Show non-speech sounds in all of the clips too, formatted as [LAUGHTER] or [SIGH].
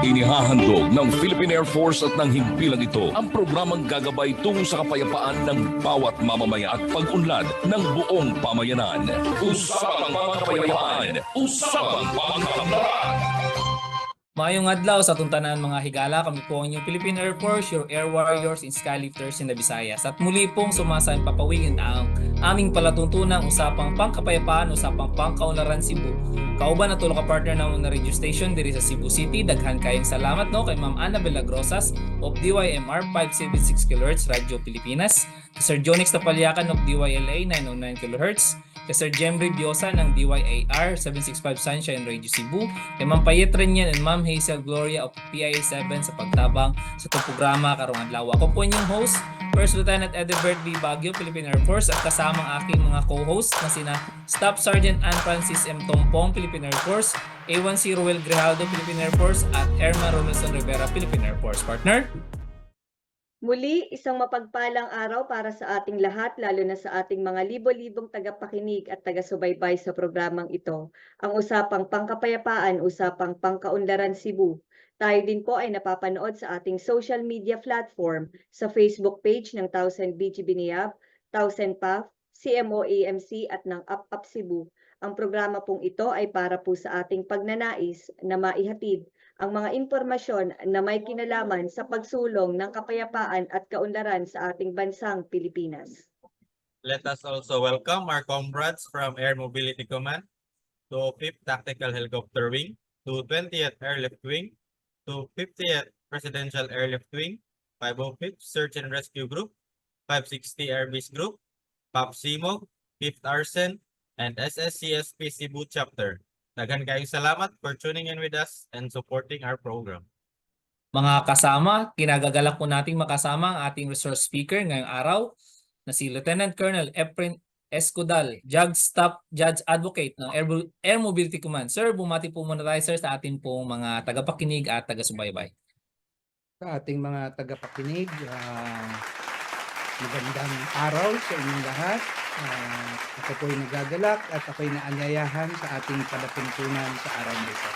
Inihahandog ng Philippine Air Force at ng himpilang ito ang programang gagabay tungo sa kapayapaan ng bawat mamamaya at pag-unlad ng buong pamayanan. Usapang mga kapayapaan, usapang pangkalamdaran. Mayong adlaw sa tuntanan mga higala, kami po ang inyong Philippine Air Force, your air warriors and skylifters in the Visayas. At muli pong sumasayin papawingin ang aming palatuntunang usapang pangkapayapaan, usapang pangkaunlaran Cebu. Kauban na tulong ka partner ng una radio station diri sa Cebu City. Daghan kayong salamat no kay Ma'am Ana Villagrosas of DYMR 576 kHz Radio Pilipinas, Sir Jonix Tapalyakan of DYLA 909 kHz, kay Sir Jemry Biosa ng DYAR 765 Sunshine Radio Cebu, kay Ma'am Payet and Ma'am Hazel Gloria of PIA7 sa pagtabang sa itong programa karong adlaw. Ako po inyong host, First Lieutenant Edebert B. Baguio, Philippine Air Force at kasama ang aking mga co-host na sina Staff Sergeant Ann Francis M. Tompong, Philippine Air Force, A1C Ruel Grijaldo, Philippine Air Force at Erma Robinson Rivera, Philippine Air Force. Partner? Muli, isang mapagpalang araw para sa ating lahat, lalo na sa ating mga libo-libong tagapakinig at taga-subaybay sa programang ito. Ang usapang pangkapayapaan, usapang pangkaunlaran Cebu. Tayo din po ay napapanood sa ating social media platform sa Facebook page ng 1000 BG Biniab, 1000 PAF, CMO-AMC at ng UpUp Cebu. Ang programa pong ito ay para po sa ating pagnanais na maihatid ang mga impormasyon na may kinalaman sa pagsulong ng kapayapaan at kaunlaran sa ating bansang Pilipinas. Let us also welcome our comrades from Air Mobility Command to 5th Tactical Helicopter Wing, to 20th Airlift Wing, to 50th Presidential Airlift Wing, 505th Search and Rescue Group, 560 Air Base Group, PAPSIMO, 5th Arsen, and SSCSP Cebu Chapter. Daghan kayong salamat for tuning in with us and supporting our program. Mga kasama, kinagagalak po nating makasama ang ating resource speaker ngayong araw na si Lieutenant Colonel Efren Escudal, Judge Staff Judge Advocate ng Air, Air Mobility Command. Sir, bumati po muna tayo sir sa ating pong mga tagapakinig at taga-subaybay. sa ating mga tagapakinig. ah, magandang araw sa inyong lahat. Ah, ako po'y nagagalak at ako'y naanyayahan sa ating palatuntunan sa araw nito.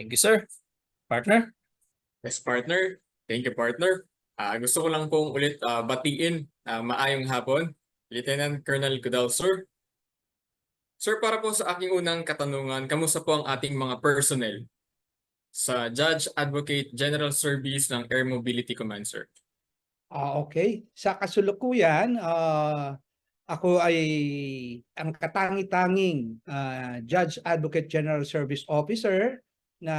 Thank you sir. Partner? Yes, partner. Thank you, partner. Ah, gusto ko lang pong ulit ah, batiin ah, maayong hapon, Lieutenant Colonel Godal, sir. Sir, para po sa aking unang katanungan, kamusta po ang ating mga personnel sa Judge Advocate General Service ng Air Mobility Command, sir? Ah, okay. Sa kasulukuyan, ah, ako ay ang katangi-tanging ah, Judge Advocate General Service Officer na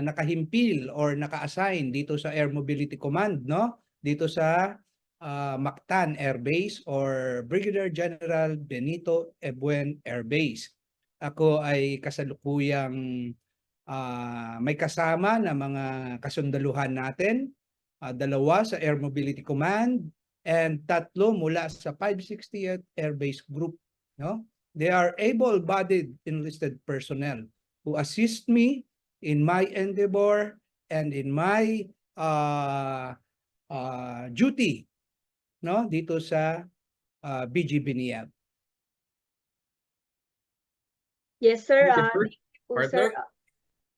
nakahimpil or naka-assign dito sa Air Mobility Command, no? Dito sa ah, Mactan Air Base or Brigadier General Benito Ebuen Air Base. Ako ay kasalukuyang ah, may kasama na mga kasundaluhan natin. Ah, dalawa sa Air Mobility Command and tatlo mula sa 560th Air Base Group no? They are able-bodied enlisted personnel who assist me in my endeavor and in my uh, uh, duty no? Dito sa uh, BG Biniab. Yes, sir. Ah, sir.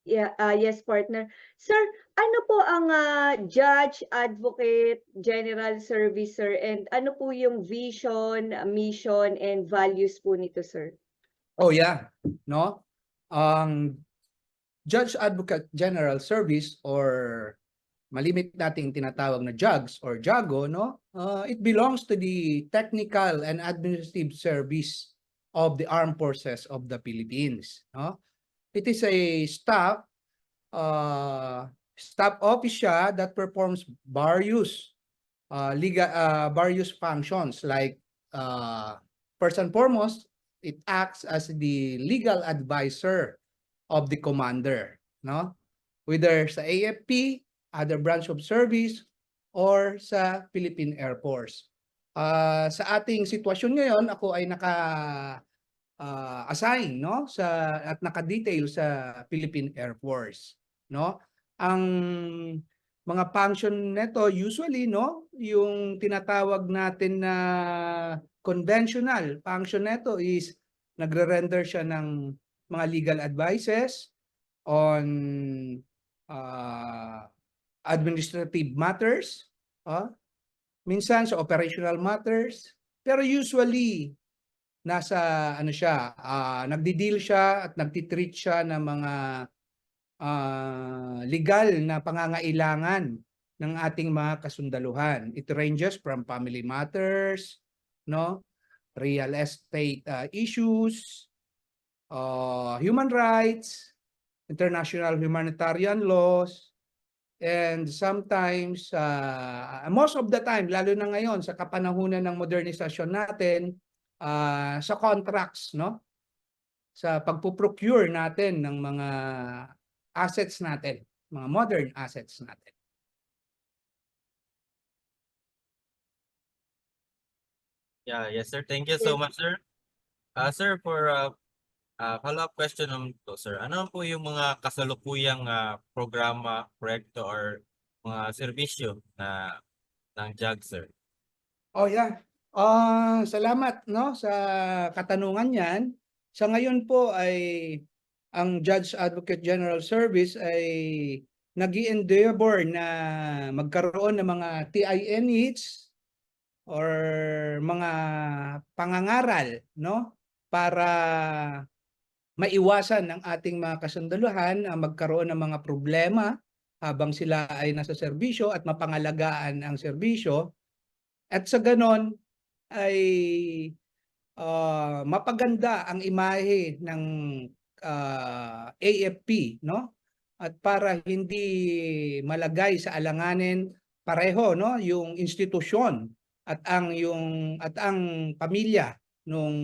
Yeah, ah, yes, partner. Sir, ano po ang ah, Judge Advocate General Service, sir? And ano po yung vision, mission, and values po nito, sir? Oh yeah, no? Ang Judge Advocate General Service or malimit nating tinatawag na JUGS or JAGO, no? Uh, it belongs to the Technical and Administrative Service of the Armed Forces of the Philippines, no? It is a staff uh, staff office siya that performs various uh, legal uh, various functions like uh, first and foremost it acts as the legal advisor of the commander, no? Whether sa AFP, other branch of service, or sa Philippine Air Force. Ah, sa ating sitwasyon ngayon, ako ay naka ah, assign, no? Sa at naka-detail sa Philippine Air Force, no? Ang mga function nito usually, no, yung tinatawag natin na conventional function nito is nagre-render siya ng mga legal advices on uh, administrative matters, ah, minsan sa operational matters, pero usually nasa ano siya, ah, nagdi-deal siya at nagtitreat siya ng mga ah, legal na pangangailangan ng ating mga kasundaluhan. It ranges from family matters, no? Real estate ah, issues, uh, human rights, international humanitarian laws, and sometimes, uh, most of the time, lalo na ngayon sa kapanahunan ng modernisasyon natin, uh, sa contracts, no? Sa pagpuprocure natin ng mga assets natin, mga modern assets natin. Yeah, yes, sir. Thank you so much, sir. Ah, sir, for uh, uh, follow-up question naman po, sir. Ano po yung mga kasalukuyang ah, programa, proyekto, or mga serbisyo na ng JAG, sir? Oh yeah. Ah, salamat no sa katanungan 'yan. Sa ngayon po ay ang Judge Advocate General Service ay nag-i-endeavor na magkaroon ng mga TINH or mga pangangaral no para maiwasan ng ating mga kasundaluhan ang magkaroon ng mga problema habang sila ay nasa serbisyo at mapangalagaan ang serbisyo at sa ganon ay ah, mapaganda ang imahe ng ah, AFP no? At para hindi malagay sa alanganin pareho no? Yung institusyon at ang yung at ang pamilya nung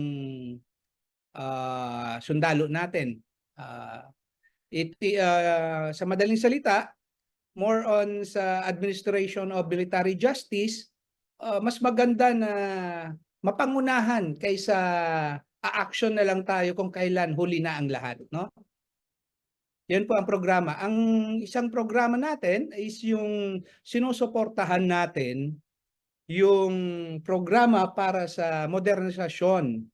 ah, sundalo natin. Ah, it ah, sa madaling salita more on sa administration of military justice uh, mas maganda na mapangunahan kaysa a-action na lang tayo kung kailan huli na ang lahat, no? Yan po ang programa. Ang isang programa natin is yung sinusuportahan natin yung programa para sa modernisasyon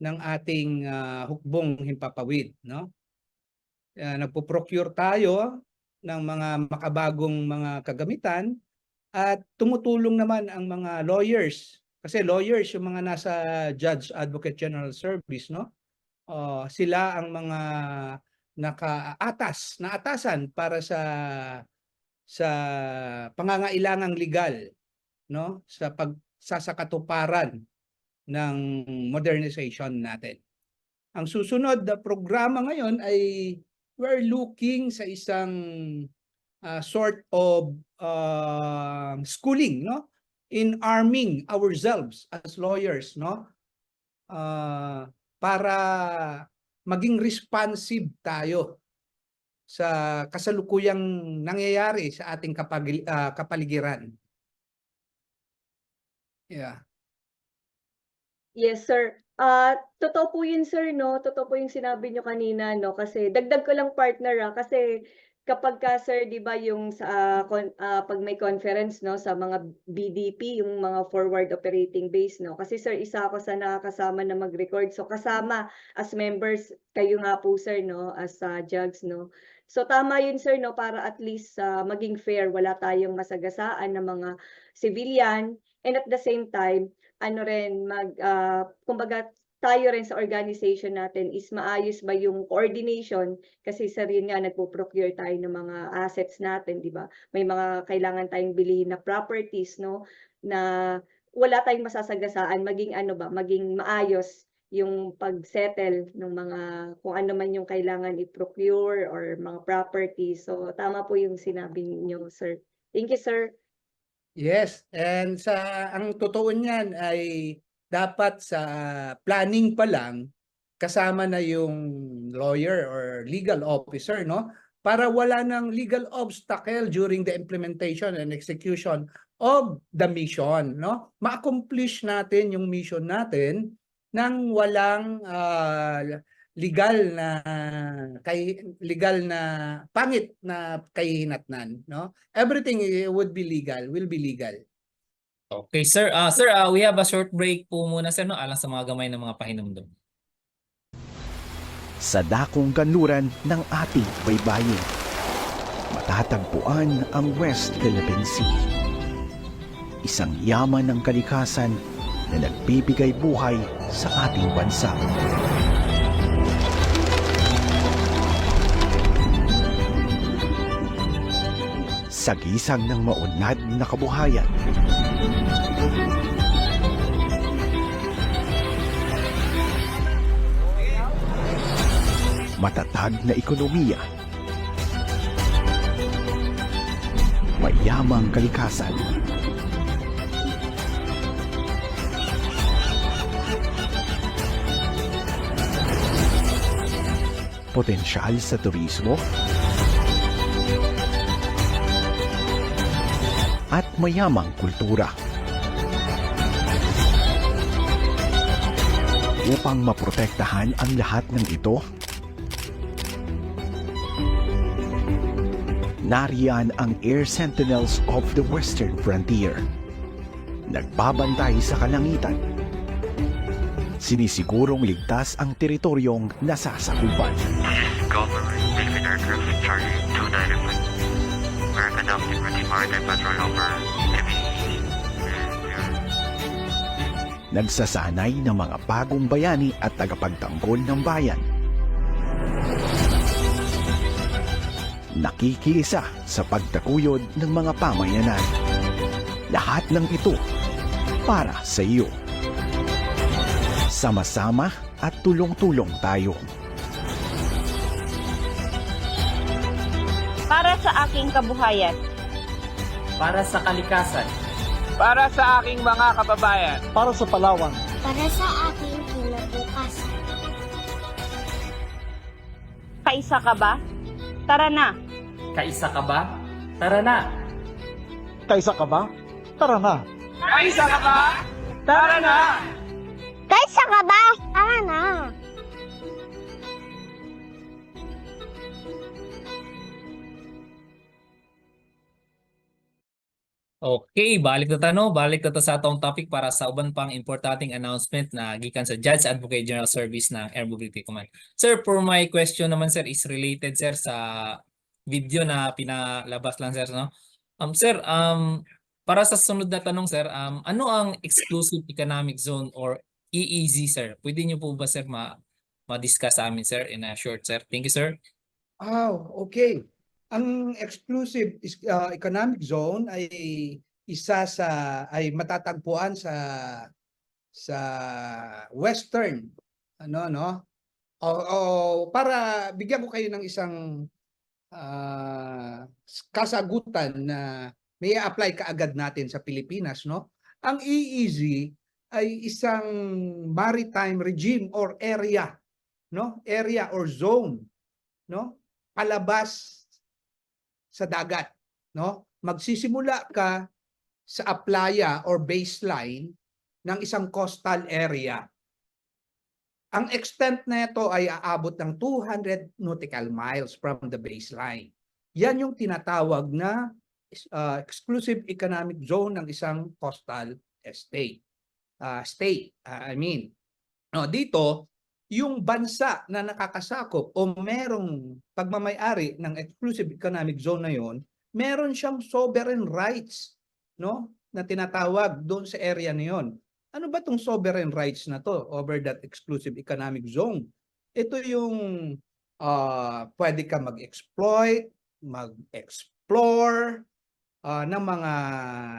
ng ating ah, hukbong himpapawid, no? Uh, nagpo-procure tayo ng mga makabagong mga kagamitan at tumutulong naman ang mga lawyers. Kasi lawyers yung mga nasa Judge Advocate General Service no? Uh, sila ang mga nakaatas na atasan para sa sa pangangailangang legal no? Sa pagsasakatuparan ng modernization natin. Ang susunod na programa ngayon ay we're looking sa isang uh, sort of uh, schooling no in arming ourselves as lawyers no uh, para maging responsive tayo sa kasalukuyang nangyayari sa ating kapagil, ah, kapaligiran. Yeah. Yes, sir. Ah, totoo po yun, sir, no? Totoo po yung sinabi nyo kanina, no? Kasi dagdag ko lang partner, ah, kasi kapag ka, sir, di ba, yung sa, kon- ah, pag may conference, no, sa mga BDP, yung mga forward operating base, no? Kasi, sir, isa ako sa nakakasama na mag-record. So, kasama as members, kayo nga po, sir, no, as uh, jugs, no? So, tama yun, sir, no, para at least ah, maging fair, wala tayong masagasaan ng mga civilian. And at the same time, ano rin mag ah, kumbaga tayo rin sa organization natin is maayos ba yung coordination kasi sa rin nga nagpo-procure tayo ng mga assets natin, di ba? May mga kailangan tayong bilhin na properties, no? Na wala tayong masasagasaan, maging ano ba, maging maayos yung pag-settle ng mga kung ano man yung kailangan i-procure or mga properties. So tama po yung sinabi niyo, sir. Thank you, sir. Yes, and sa ang totoo niyan ay dapat sa planning pa lang kasama na yung lawyer or legal officer no? Para wala ng legal obstacle during the implementation and execution of the mission no? Ma-accomplish natin yung mission natin nang walang ah, legal na kay legal na pangit na kahihinatnan no? Everything eh, would be legal will be legal Okay, sir. Ah, sir, ah, we have a short break po muna sir no alang sa mga gamay ng mga pahinumdum. sa dakong kanluran ng ating baybayin. Matatagpuan ang West Philippine Sea. Isang yaman ng kalikasan na nagbibigay buhay sa ating bansa. Sagisag ng maunlad na kabuhayan. Matatag na ekonomiya. Mayamang kalikasan. Potensyal sa turismo. At mayamang kultura. Upang maprotektahan ang lahat ng ito, nariyan ang Air Sentinels of the Western Frontier. Nagbabantay sa kalangitan. Sinisigurong ligtas ang teritoryong nasasakupan. Government Philippine Aircraft Charlie 291. Conducting routine maritime patrol over MAE. Nagsasanay ng mga bagong bayani at tagapagtanggol ng bayan. Nakikisa sa pagtakuyod ng mga pamayanan. Lahat ng ito para sa iyo. Sama-sama at tulong-tulong tayo. para sa aking kabuhayan. Para sa kalikasan. para sa aking mga kababayan. Para sa Palawan. Para sa aking kinabukasan. Kaisa ka ba? Tara na! Kaisa ka ba? Tara na! Kaisa ka ba? Tara na. Kaisa ka ba? Tara na! Kaisa ka ba? Tara na! Okay, balik na tano, balik na sa atong topic para sa uban pang importanteng announcement na gikan sa Judge Advocate General Service ng Air Mobility Command. Sir, for my question naman sir is related sir sa video na pinalabas lang sir no. Um sir, um para sa sunod na tanong sir, um ano ang exclusive economic zone or EEZ sir? Pwede niyo po ba sir ma ma-discuss sa amin sir in a short sir? Thank you sir. Oh, okay. Ang exclusive uh, economic zone ay isa sa ay matatagpuan sa sa western ano no? O, o para bigyan ko kayo ng isang ah, kasagutan na may apply kaagad natin sa Pilipinas no? Ang EEZ ay isang maritime regime or area no? Area or zone no? Palabas sa dagat, no? Magsisimula ka sa playa or baseline ng isang coastal area. Ang extent na ito ay aabot ng 200 nautical miles from the baseline. Yan yung tinatawag na uh, exclusive economic zone ng isang coastal estate. Uh, state, uh, I mean. No, dito, yung bansa na nakakasakop o merong pagmamayari ng exclusive economic zone na yon, meron siyang sovereign rights, no? Na tinatawag doon sa area na yon. Ano ba tong sovereign rights na to over that exclusive economic zone? Ito yung ah, pwede ka mag-exploit, mag-explore ah, ng mga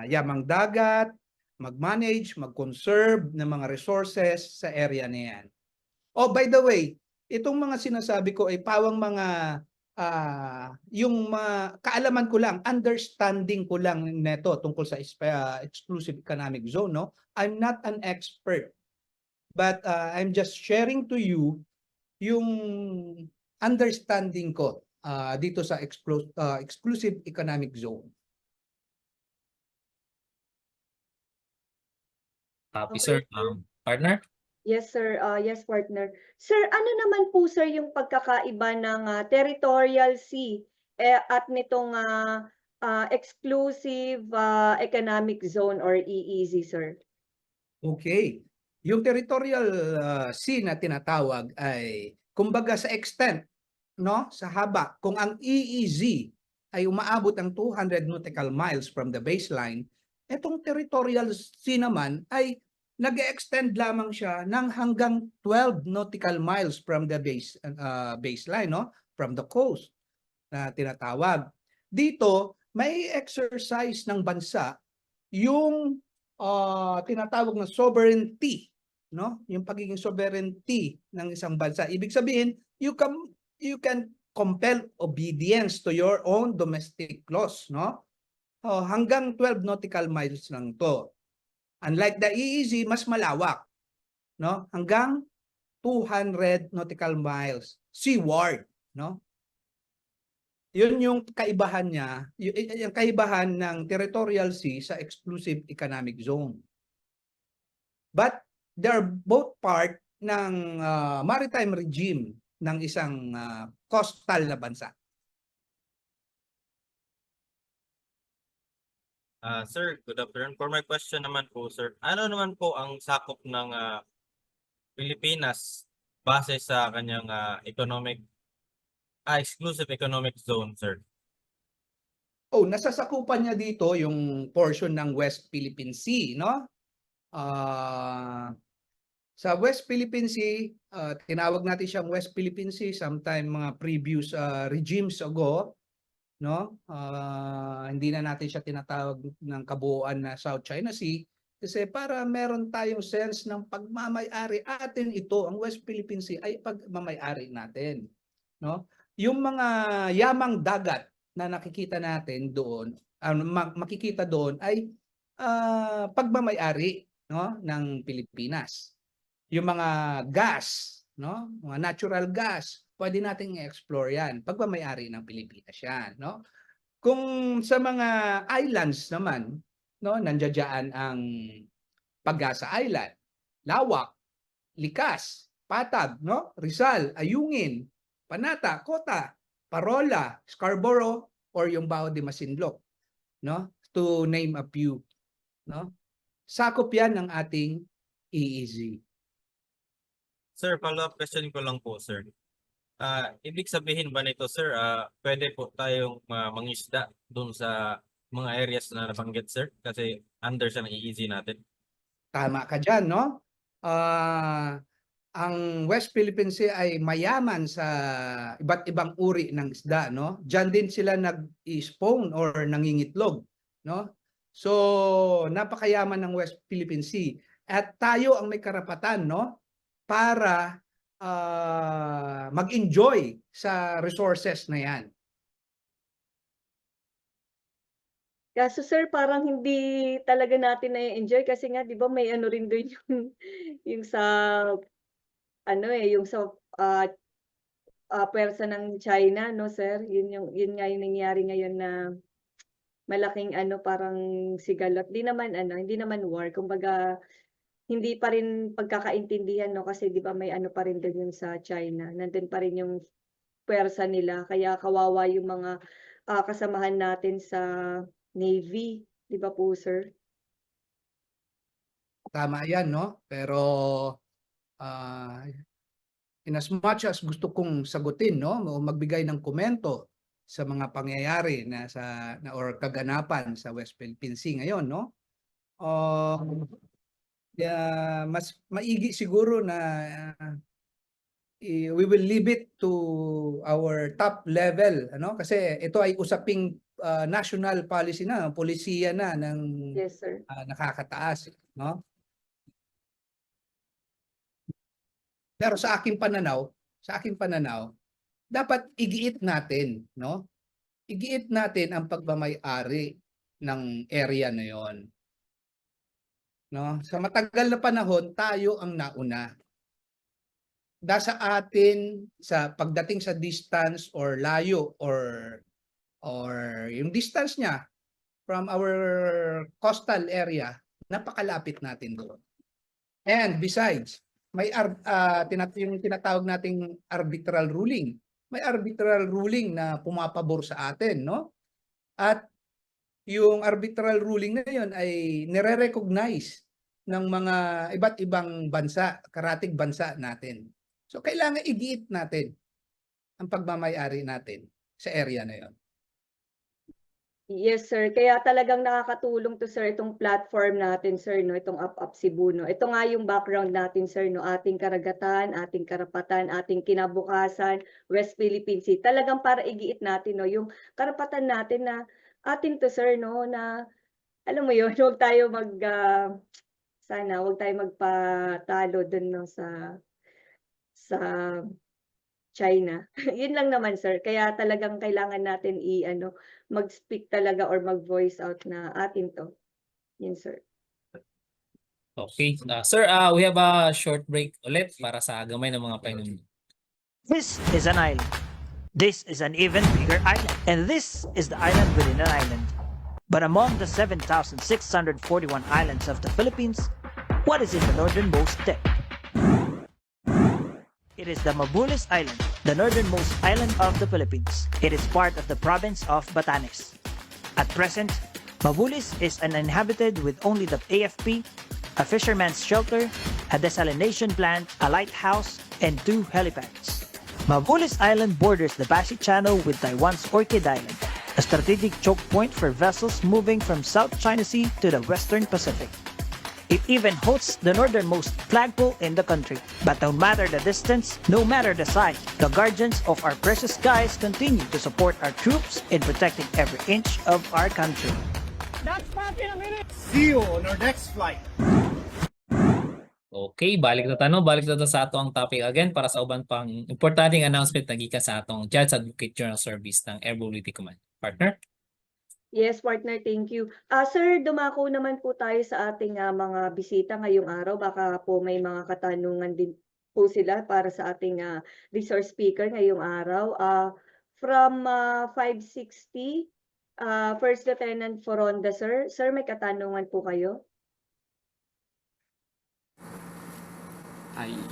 yamang dagat, mag-manage, mag-conserve ng mga resources sa area na yan. Oh, by the way, itong mga sinasabi ko ay pawang mga ah, yung mga kaalaman ko lang, understanding ko lang neto tungkol sa ah, exclusive economic zone, no? I'm not an expert. But ah, I'm just sharing to you yung understanding ko ah, dito sa exclu- ah, exclusive economic zone. Copy Okay, sir. sir. Um, partner? Yes, sir. Uh, yes, partner. Sir, ano naman po, sir, yung pagkakaiba ng ah, territorial sea eh, at nitong ah, ah, exclusive ah, economic zone or EEZ, sir? Okay. Yung territorial uh, sea na tinatawag ay kumbaga sa extent, no, sa haba, kung ang EEZ ay umaabot ng 200 nautical miles from the baseline, etong territorial sea naman ay nag-extend lamang siya ng hanggang 12 nautical miles from the base uh, baseline, no, from the coast na tinatawag. Dito, may exercise ng bansa yung ah, tinatawag na sovereignty, no? Yung pagiging sovereignty ng isang bansa. Ibig sabihin, you can you can compel obedience to your own domestic laws, no? Oh, hanggang 12 nautical miles lang to. Unlike the EEZ, mas malawak, no? Hanggang 200 nautical miles seaward, no? Yun yung kaibahan niya, yung kaibahan ng territorial sea sa exclusive economic zone. But they're both part ng ah, maritime regime ng isang ah, coastal na bansa. Ah, sir, good afternoon. For my question naman po, sir, ano naman po ang sakop ng ah, Pilipinas base sa kanyang ah, economic ah, exclusive economic zone, sir? Oh, nasasakupan niya dito yung portion ng West Philippine Sea, no? Ah, sa West Philippine Sea, ah, tinawag natin siyang West Philippine Sea sometime mga previous ah, regimes ago, no? Ah, hindi na natin siya tinatawag ng kabuuan na South China Sea kasi para meron tayong sense ng pagmamay-ari atin ito, ang West Philippine Sea ay pagmamay-ari natin, no? Yung mga yamang dagat na nakikita natin doon, ma- makikita doon ay ah, pagmamay-ari no ng Pilipinas. Yung mga gas, no? Mga natural gas, pwede nating i-explore 'yan. Pagmamay-ari ng Pilipinas 'yan, no? Kung sa mga islands naman, no, nandiyan ang Pagasa Island, Lawak, Likas, Patag, no? Rizal, Ayungin, Panata, Kota, Parola, Scarborough, or yung Bao de Masinloc, no? To name a few, no? Sakop yan ng ating EEZ. Sir, follow-up question ko lang po, sir. Ah, ibig sabihin ba nito, sir, ah, pwede po tayong ah, mangisda doon sa mga areas na nabanggit, sir? Kasi under siya ng EEZ natin. Tama ka dyan, no? Ah, ang West Philippine Sea ay mayaman sa iba't ibang uri ng isda, no? Diyan din sila nag-spawn or nangingitlog, no? So, napakayaman ng West Philippine Sea. At tayo ang may karapatan, no? Para ah, mag-enjoy sa resources na yan. Kaso sir, parang hindi talaga natin na-enjoy kasi nga 'di ba may ano rin dun yung [LAUGHS] yung sa ano eh, yung sa ah, ah, puwersa ng China 'no sir? Yun yung yun nga yung nangyayari ngayon na malaking ano parang sigalot. Di naman ano, hindi naman war kumbaga hindi pa rin pagkakaintindihan 'no kasi 'di ba may ano pa rin dun yung sa China. Nandun pa rin yung puwersa nila kaya kawawa yung mga ah, kasamahan natin sa Navy, 'di ba po sir? Tama yan, no? Pero ah, in as much as gusto kong sagutin, no? Magbigay ng komento sa mga pangyayari na sa na or kaganapan sa West Philippine Sea ngayon, no? Um, yeah, mas maigi siguro na i- we will leave it to our top level, ano? Kasi ito ay usaping ah, national policy na, polisiya na ng Yes sir. ah, nakakataas, no? Pero sa aking pananaw, sa aking pananaw, dapat igiit natin, no? Igiit natin ang pagmamay-ari ng area na 'yon. No? Sa matagal na panahon, tayo ang nauna. Nasa atin sa pagdating sa distance or layo or or yung distance niya from our coastal area, napakalapit natin doon. And besides, may ar- ah, tinat- yung tinatawag nating arbitral ruling. May arbitral ruling na pumapabor sa atin, no? At yung arbitral ruling na yun ay nire-recognize ng mga iba't ibang bansa, karatig bansa natin. So kailangan idiit natin ang pagmamayari natin sa area na yon. Yes, sir. Kaya talagang nakakatulong to, sir, itong platform natin, sir, no? Itong Up Up Cebu, no? Ito nga yung background natin, sir, no? Ating karagatan, ating karapatan, ating kinabukasan, West Philippine Sea. Talagang para igiit natin, no? Yung karapatan natin na atin to, sir, no? Na, alam mo yun, [LAUGHS] huwag tayo mag, ah, sana, huwag tayo magpatalo dun, no? Sa, sa China. [LAUGHS] Yun lang naman, sir. Kaya talagang kailangan natin i, ano, mag-speak talaga or mag-voice out na atin to. Yun, sir. Okay. Uh, sir, uh, we have a short break ulit para sa gamay ng mga painum. This is an island. This is an even bigger island. And this is the island within an island. But among the 7,641 islands of the Philippines, what is in the northernmost tip? It is the Mabulis Island, the northernmost island of the Philippines. It is part of the province of Batanes. At present, Mabulis is uninhabited with only the AFP, a fisherman's shelter, a desalination plant, a lighthouse, and two helipads. Mabulis Island borders the Pasig Channel with Taiwan's Orchid Island, a strategic choke point for vessels moving from South China Sea to the Western Pacific. It even hosts the northernmost flagpole in the country. But no matter the distance, no matter the size, the guardians of our precious skies continue to support our troops in protecting every inch of our country. That's five in a minute. See you on our next flight. Okay, balik na tanong, balik na sa ato ang topic again para sa uban pang importanteng announcement na gikan sa atong Judge Advocate Journal Service ng Air Mobility Command. Partner? Yes, partner, thank you. Ah, sir, dumako naman po tayo sa ating ah, mga bisita ngayong araw. Baka po may mga katanungan din po sila para sa ating ah, resource speaker ngayong araw. Ah, from ah, 560, ah, First Lieutenant Foronda, sir. Sir, may katanungan po kayo?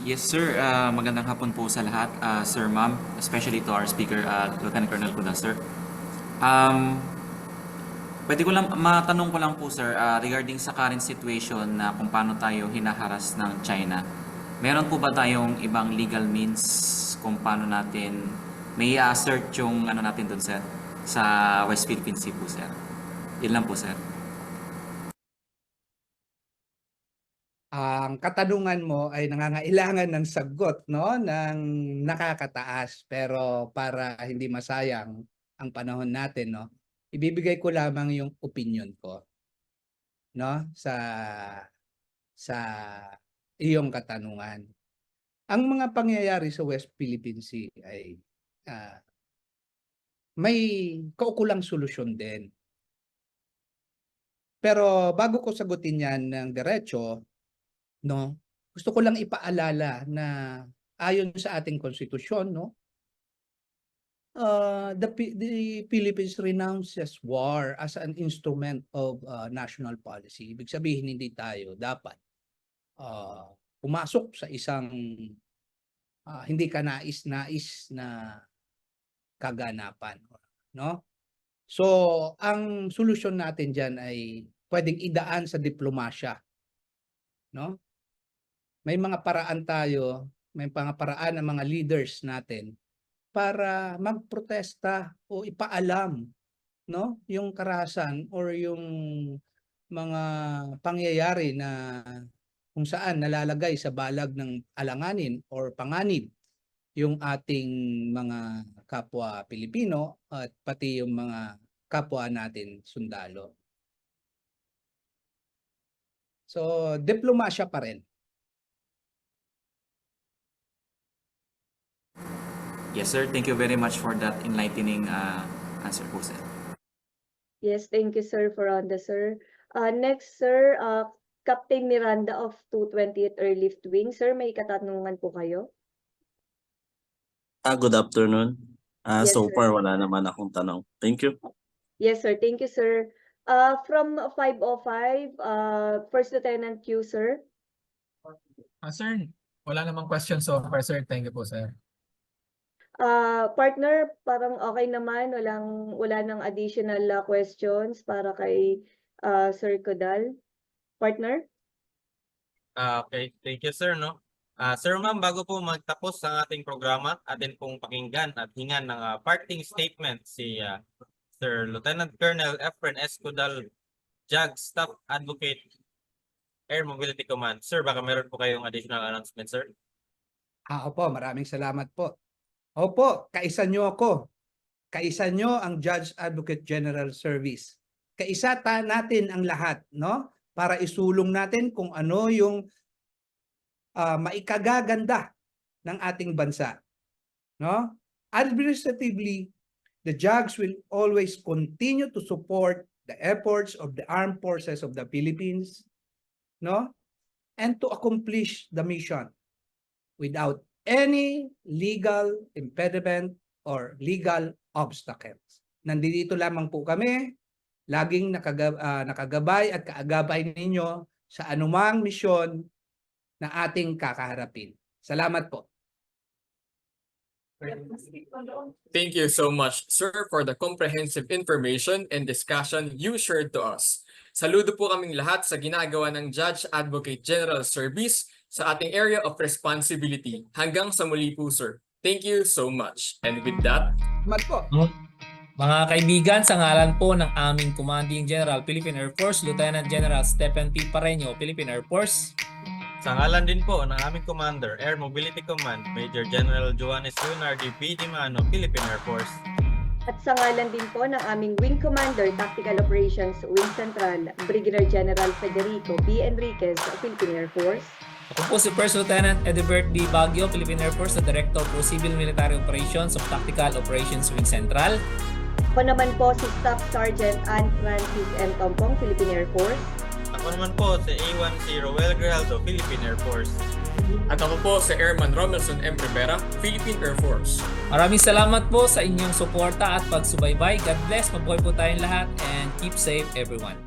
Yes sir, Ah, magandang hapon po sa lahat, Ah, sir ma'am, especially to our speaker, ah, Lieutenant Colonel Kuda sir. Um, pwede ko lang, matanong ko lang po sir, ah, regarding sa current situation na kung paano tayo hinaharas ng China. Meron po ba tayong ibang legal means kung paano natin may assert yung ano natin dun sir sa West Philippine Sea po sir? Yun lang po sir. Ang katanungan mo ay nangangailangan ng sagot no ng nakakataas. Pero para hindi masayang ang panahon natin no ibibigay ko lamang yung opinion ko no sa sa iyong katanungan. Ang mga pangyayari sa West Philippine Sea ay ah, may kaukulang solusyon din. Pero bago ko sagutin yan ng diretso no? Gusto ko lang ipaalala na ayon sa ating konstitusyon, no? Uh, the, the Philippines renounces war as an instrument of uh, national policy. Ibig sabihin, hindi tayo dapat uh, pumasok sa isang uh, hindi ka nais-nais na kaganapan. No? So, ang solusyon natin dyan ay pwedeng idaan sa diplomasya. No? May mga paraan tayo, may mga paraan ng mga leaders natin para magprotesta o ipaalam no yung karahasan or yung mga pangyayari na kung saan nalalagay sa balag ng alanganin or panganib yung ating mga kapwa Pilipino at pati yung mga kapwa natin sundalo. So, diplomasya pa rin. Yes sir, thank you very much for that enlightening ah, answer po sir. Yes, thank you, sir, Foronda, sir. Ah, next, sir, ah, Captain Miranda of 220th Airlift Wing. Sir, may katanungan po kayo? Ah, good afternoon. Ah, Yes, so sir. far wala naman akong tanong. Thank you. Yes, sir. Thank you, sir. Uh, from 505, uh, First Lieutenant Q, sir. Ah, sir, wala namang question so far, sir. Thank you po, sir. Uh, partner, parang okay naman. Walang, wala nang additional uh, questions para kay uh, Sir Kodal. Partner? Ah, okay, thank you sir, no? Ah, Sir Ma'am, bago po magtapos ang ating programa, atin pong pakinggan at hingan ng ah, parting statement si ah, Sir Lieutenant Colonel Efren Escudal, JAG Staff Advocate, Air Mobility Command. Sir, baka meron po kayong additional announcement, sir? Ah, opo, maraming salamat po. Opo, kaisa nyo ako. Kaisa nyo ang Judge Advocate General Service. Kaisa ta natin ang lahat, no? Para isulong natin kung ano yung ah, maikagaganda ng ating bansa. No? Administratively, the JAGS will always continue to support the efforts of the armed forces of the Philippines, no? And to accomplish the mission without any legal impediment or legal obstacles. Nandito lamang po kami, laging nakaga, ah, nakagabay at kaagabay ninyo sa anumang misyon na ating kakaharapin. Salamat po. Thank you so much, sir, for the comprehensive information and discussion you shared to us. Saludo po kaming lahat sa ginagawa ng Judge Advocate General Service sa ating area of responsibility. Hanggang sa muli po, sir. Thank you so much. And with that, Salamat po. Mga kaibigan, sa ngalan po ng aming Commanding General Philippine Air Force, Lieutenant General Stephen P. Pareño, Philippine Air Force. Sa ngalan din po ng aming Commander, Air Mobility Command, Major General Joanes Leonardo P. Dimano, Philippine Air Force. At sa ngalan din po ng aming Wing Commander, Tactical Operations, Wing Central, Brigadier General Federico B. Enriquez, Philippine Air Force. Ako po si First Lieutenant Edibert B. Baguio, Philippine Air Force, the Director for Civil Military Operations of Tactical Operations Wing Central. Ako naman po si Staff Sergeant Anne Francis M. Tompong, Philippine Air Force. Ako naman po si A1 si Roel Grijaldo, Philippine Air Force. at ako po si Airman Romelson M. Rivera, Philippine Air Force. Maraming salamat po sa inyong suporta at pagsubaybay. God bless. Mabuhay po tayong lahat and keep safe everyone.